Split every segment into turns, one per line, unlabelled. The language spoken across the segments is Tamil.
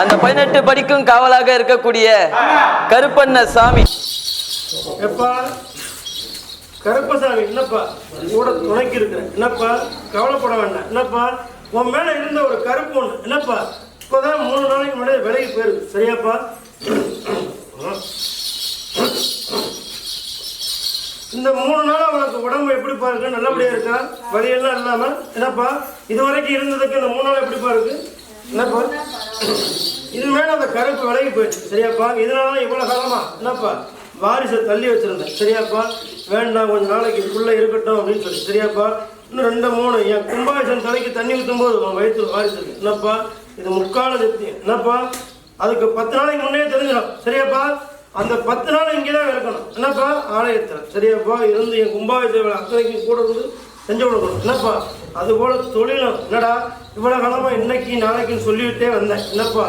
அந்த பதினெட்டு படிக்கும் காவலாக இருக்கக்கூடிய கருப்பண்ண சாமி.
கருப்பசாமி என்னப்பா? கூட துணைக்கு இருக்கிறேன். என்னப்பா? கவலைப்பட வேண்டாம். என்னப்பா? உன் மேல இருந்த ஒரு கருப்பு ஒண்ணு. என்னப்பா? இப்போதான் மூணு நாளைக்கு முன்னாடி விலகி போயிருக்கு சரியாப்பா? இந்த மூணு நாளாக உனக்கு உடம்பு எப்படி பாருக்கு நல்லபடியா இருக்கா? வழியெல்லாம் இல்லாம? என்னப்பா? இது வரைக்கும் இருந்ததுக்கு இந்த மூணு நாள் எப்படி பாருக்கு? என்னப்பா? இது மேலே அந்த கருப்பு விலகி போயிடுச்சு. சரியாப்பா? இதனால இவ்வளோ காலமா? என்னப்பா? வாரிசை தள்ளி வச்சிருந்தேன். சரியாப்பா? வேண்டாம் கொஞ்ச நாளைக்கு இதுக்குள்ளே இருக்கட்டும் அப்படின்னு சொல்லி. சரியாப்பா? இன்னும் ரெண்டு மூணு என் கும்பாபிஷன் தலைக்கு தண்ணி ஊற்றும் போது உன் வயிற்று வாரிசு என்னப்பா? இது முக்கால சக்தி என்னப்பா? அதுக்கு பத்து நாளைக்கு முன்னே தெரிஞ்சிடும். சரியாப்பா? அந்த பத்து நாள் இங்கே தான் இருக்கணும். என்னப்பா? ஆலயத்தில். சரியாப்பா? இருந்து என் கும்பாபிஷேகம் அத்தனைக்கும் கூட இருந்து செஞ்சு கொடுக்கணும். என்னப்பா? அது போல தொழிலும். என்னடா? இவ்வளோ காலமாக இன்னைக்கு நாளைக்குன்னு சொல்லிவிட்டே வந்தேன். என்னப்பா?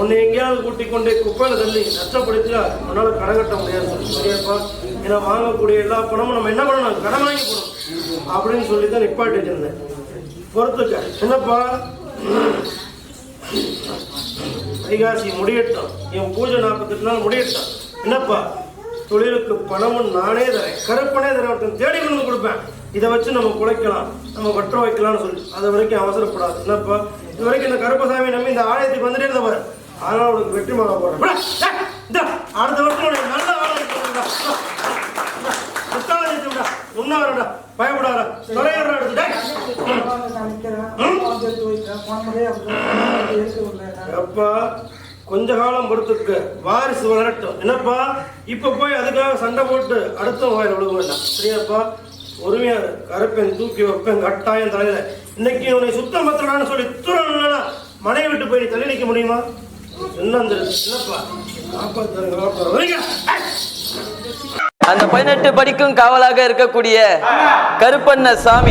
உன்னை எங்கேயாவது கூட்டி கொண்டு குப்பையில் தள்ளி நஷ்டப்படுத்தினா உன்னால் கடன் கட்ட முடியாது. சரியாப்பா? ஏன்னா வாங்கக்கூடிய எல்லா பணமும் நம்ம என்ன பண்ணணும்? கடன் வாங்கி போடணும் அப்படின்னு சொல்லி தான் நிப்பாட்டி வச்சிருந்தேன். பொறுத்துக்க. என்னப்பா? வைகாசி முடியட்டும். என் பூஜை நாற்பத்தெட்டு நாள் முடியட்டும். என்னப்பா? தொழிலுக்கு பணமும் நானே தரேன். கருப்பனே தரேன். ஒருத்தன் தேடி கொண்டு கொடுப்பேன். இதை வச்சு நம்ம குலைக்கலாம். நம்ம வற்ற வைக்கலாம்னு சொல்லி. அது வரைக்கும் அவசரப்படாது. என்னப்பா இது வரைக்கும் இந்த கருப்பசாமி நம்பி இந்த ஆலயத்துக்கு வந்துட்டே இருந்த பாரு. அதனால உனக்கு வெற்றி மாலை போடுறேன் அடுத்த வருஷம் நல்ல வரடா. பயப்படாத. தொலைகிறா எடுத்து. டேய். அப்பா கொஞ்ச காலம் பொறுத்துக்கு வாரிசு வளரட்டும். என்னப்பா? இப்ப போய் அதுக்காக சண்டை போட்டு அடுத்த வாயில் விழுக வேண்டாம் சரியாப்பா? பொறுமையா இரு. கருப்பேன் தூக்கி வைப்பேன். கட்டாயம் தலையில. இன்னைக்கு உன்னை சுத்தம் பத்திரம்னு சொல்லி தூரம்னா மனைவி விட்டு போய் நீ தள்ளி நிற்க முடியுமா? என்ன என்னப்பா? காப்பாத்தாரு
அந்த பதினெட்டு படிக்கும் காவலாக இருக்கக்கூடிய கருப்பண்ண சாமி